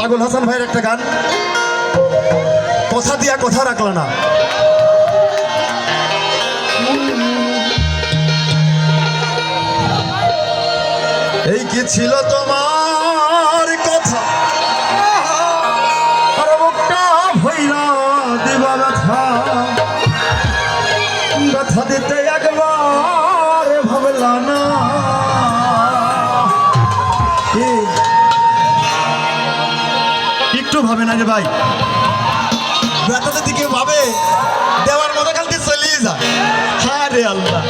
পাগল হাসান ভাইয়ের একটা গান। কথা দিয়া কথা রাখলা না। এই কি ছিল তোমার কথা? ভৈরা দিবা ব্যথা। ব্যথা দিতে একবার পাবে না রে ভাই। ব্যথা যদি ভাবে, দেওয়ার মতো খালি চলেই যায় হ্যাঁ রে আল্লাহ।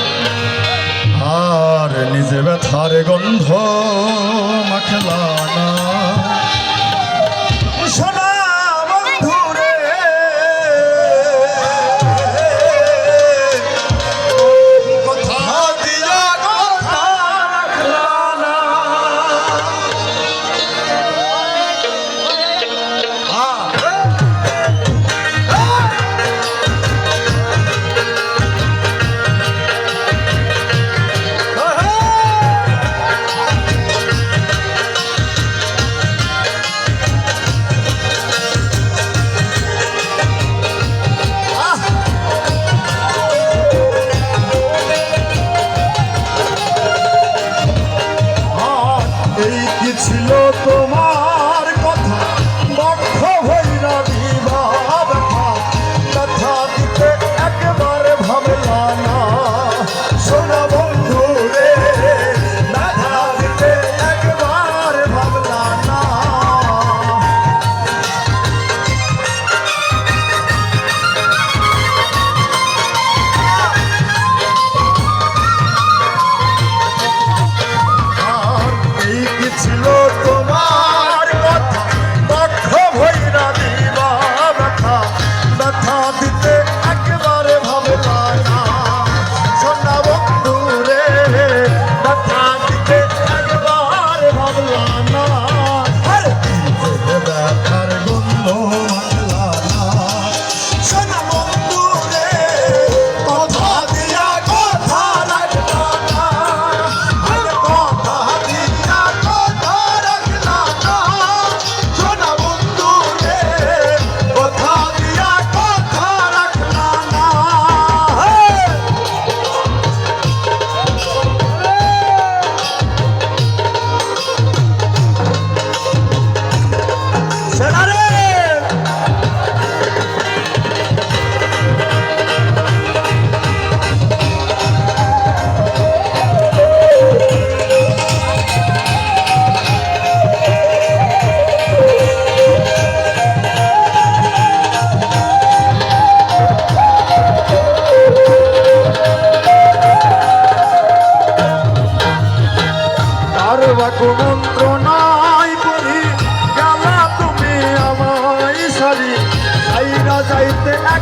আর নিজে ব্যথার গন্ধ মাখলানা Barcelona.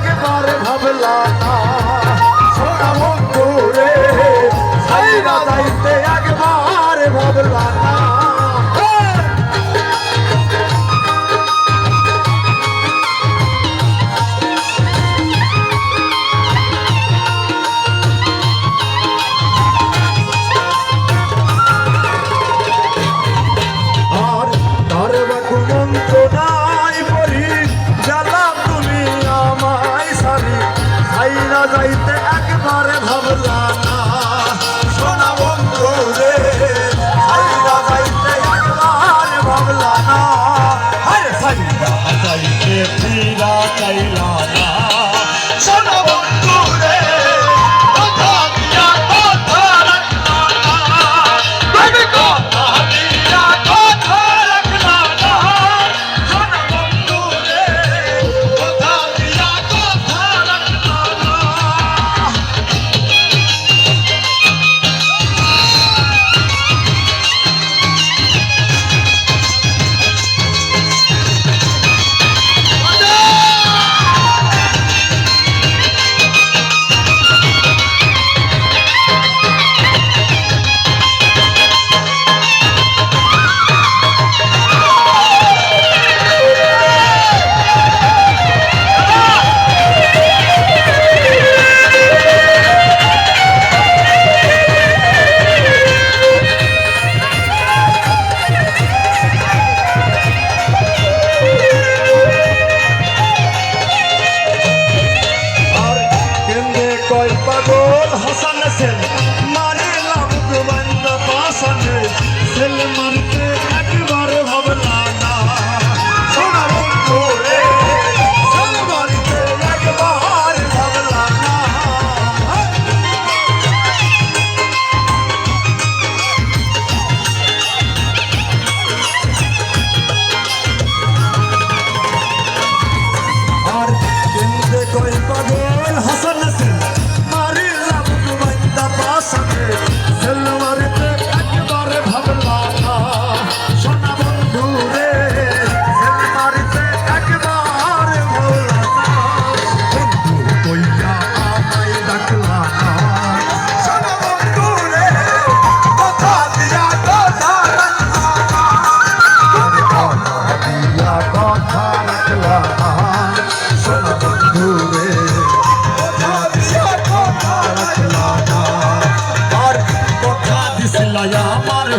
একবার ভাবলা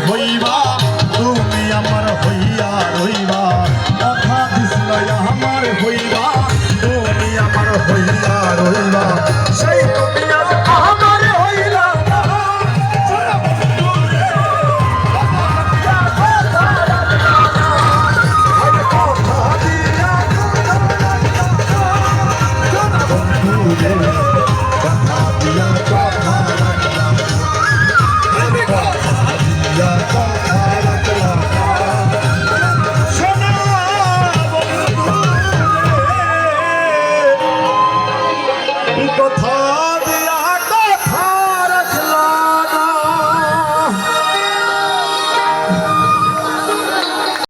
হইবা